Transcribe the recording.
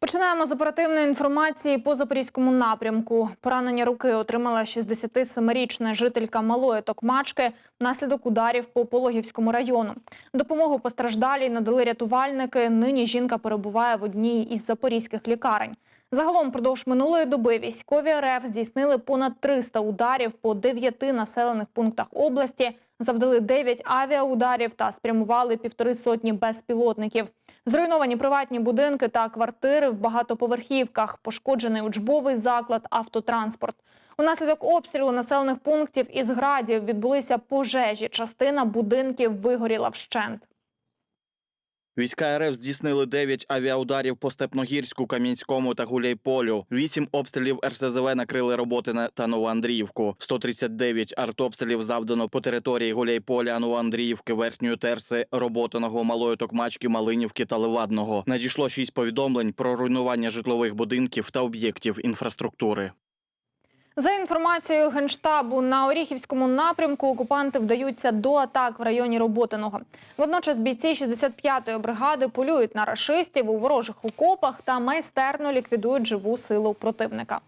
Починаємо з оперативної інформації по запорізькому напрямку. Поранення руки отримала 67-річна жителька малої Токмачки внаслідок ударів по Пологівському району. Допомогу постраждалій надали рятувальники. Нині жінка перебуває в одній із запорізьких лікарень. Загалом продовж минулої доби військові РФ здійснили понад 300 ударів по 9 населених пунктах області, завдали 9 авіаударів та спрямували півтори сотні безпілотників. Зруйновані приватні будинки та квартири в багатоповерхівках, пошкоджений учбовий заклад, автотранспорт. Унаслідок обстрілу населених пунктів із градів відбулися пожежі. Частина будинків вигоріла вщент. Війська РФ здійснили 9 авіаударів по Степногірську, Кам'янському та Гуляйполю. 8 обстрілів РСЗВ накрили роботи на та Новоандріївку. 139 артобстрілів завдано по території Гуляйполя, Новоандріївки, Верхньої Терси, Роботиного, Малої Токмачки, Малинівки та Левадного. Надійшло 6 повідомлень про руйнування житлових будинків та об'єктів інфраструктури. За інформацією генштабу на Оріхівському напрямку окупанти вдаються до атак в районі Роботиного. Водночас бійці 65-ї бригади полюють на рашистів у ворожих окопах та майстерно ліквідують живу силу противника.